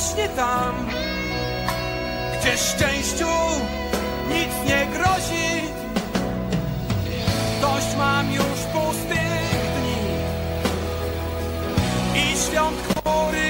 właśnie tam, gdzie szczęściu nic nie grozi. Dość mam już pustych dni i świąt, których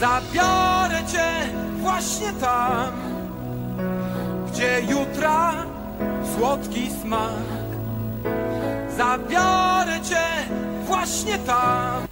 Zabiorę cię właśnie tam, gdzie jutra słodki smak. Zabiorę cię właśnie tam,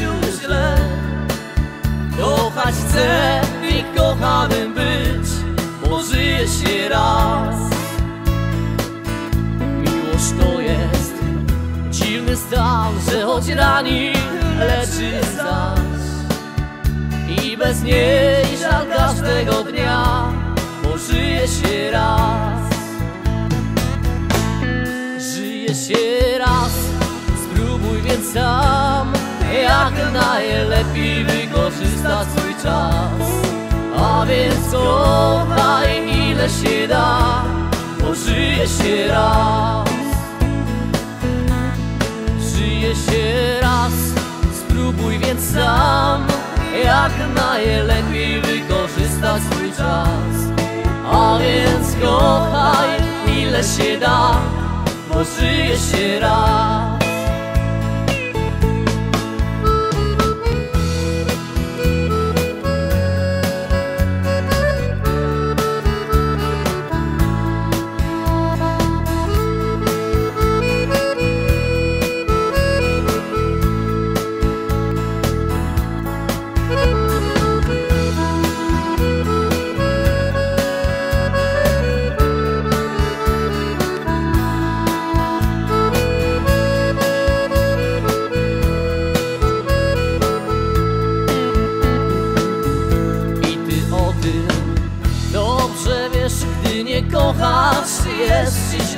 życiu źle. Kochać chcę i kochanym być, bo żyje się raz. Miłość to jest dziwny stan, że choć rani, leczy zaś. I bez niej żal każdego dnia, bo żyje się raz. Żyje się raz, spróbuj więc sam Jak najlepiej wykorzystać swój czas. A więc kochaj ile się da Bo żyje się raz. Żyje się raz Spróbuj więc sam Jak najlepiej wykorzystać swój czas. A więc kochaj ile się da Bo żyje się raz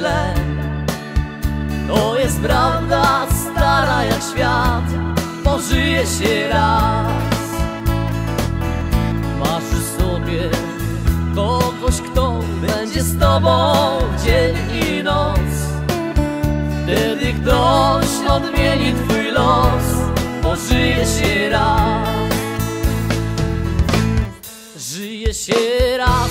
źle. To jest prawda stara jak świat, pożyje się raz. Masz sobie kogoś, kto będzie z tobą dzień i noc. Wtedy ktoś odmieni twój los, pożyje się raz. Żyje się raz,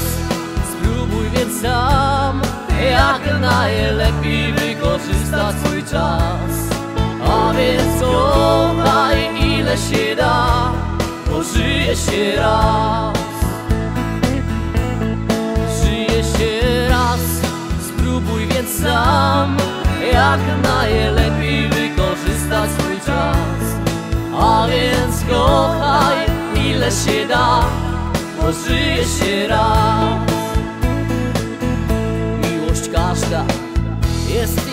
spróbuj więc sam Jak najlepiej wykorzystać swój czas. A więc kochaj ile się da Bo żyje się raz. Żyje się raz, spróbuj więc sam. Jak najlepiej wykorzystać swój czas. A więc kochaj ile się da bo żyje się raz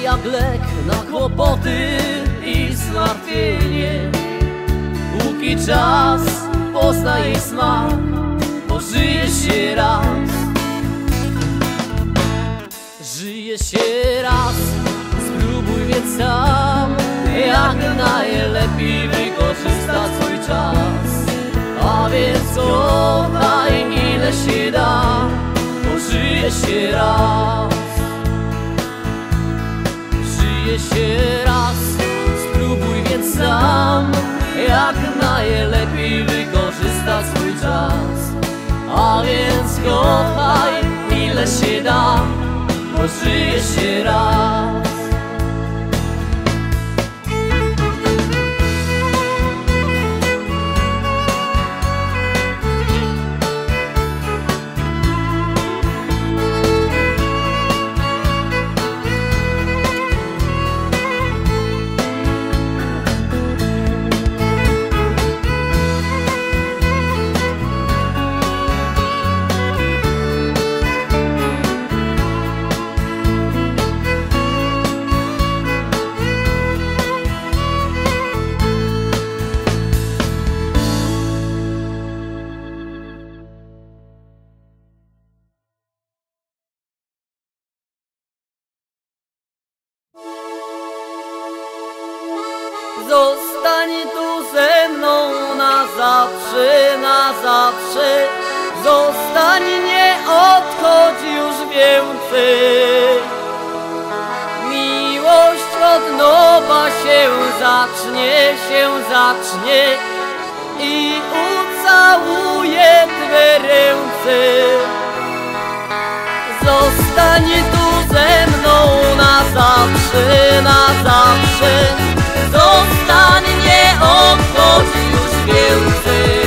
jak lek na kłopoty i zmartwienie. Póki czas pozna jej smak, bo żyje się raz. Żyje się raz, spróbuj więc sam Jak najlepiej wykorzystać swój czas. A więc kochaj ile się da, bo żyje się raz. Raz, spróbuj więc sam, jak najlepiej wykorzystać swój czas. A więc kochaj ile się da, bo żyje się raz. Zostań tu ze mną na zawsze, na zawsze. Zostań, nie odchodź już więcej Miłość od nowa się zacznie, się zacznie I ucałuję Twe ręce. Zostań tu ze mną na zawsze, na zawsze for you.